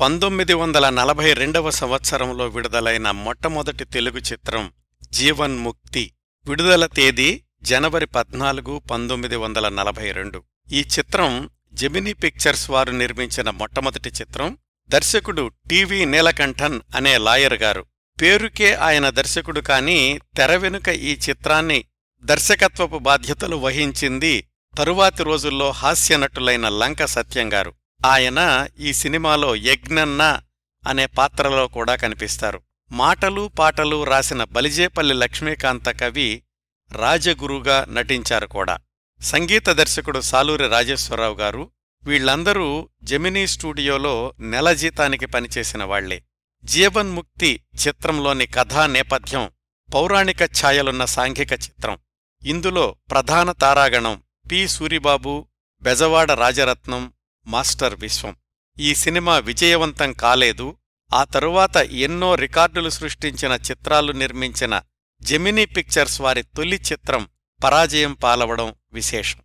పంతొమ్మిది వందల నలభై రెండవ సంవత్సరంలో విడుదలైన మొట్టమొదటి తెలుగు చిత్రం జీవన్ముక్తి విడుదల తేదీ జనవరి పద్నాలుగు పంతొమ్మిది వందల నలభై రెండు. ఈ చిత్రం జెమినీ పిక్చర్స్ వారు నిర్మించిన మొట్టమొదటి చిత్రం దర్శకుడు టీవీ నీలకంఠన్ అనే లాయర్ గారు. పేరుకే ఆయన దర్శకుడు కాని తెర వెనుక ఈ చిత్రాన్ని దర్శకత్వపు బాధ్యతలు వహించింది తరువాతి రోజుల్లో హాస్యనటులైన లంక సత్యంగారు. ఆయన ఈ సినిమాలో యజ్ఞన్న అనే పాత్రలో కూడా కనిపిస్తారు. మాటలు పాటలు రాసిన బలిజేపల్లి లక్ష్మీకాంత కవి రాజగురుగా నటించారు కూడా. సంగీత దర్శకుడు సాలూరి రాజేశ్వరరావు గారు వీళ్ళందరూ జెమినీ స్టూడియోలో నెల జీతానికి పనిచేసిన వాళ్ళే జీవన్ముక్తి చిత్రంలోని కథా నేపథ్యం పౌరాణిక ఛాయలున్న సాంఘిక చిత్రం. ఇందులో ప్రధాన తారాగణం పి సూరిబాబు బెజవాడ రాజరత్నం మాస్టర్ విశ్వం. ఈ సినిమా విజయవంతం కాలేదు. ఆ తరువాత ఎన్నో రికార్డులు సృష్టించిన చిత్రాలు నిర్మించిన జెమినీ పిక్చర్స్ వారి తొలి చిత్రం పరాజయం పాలవడం విశేషం.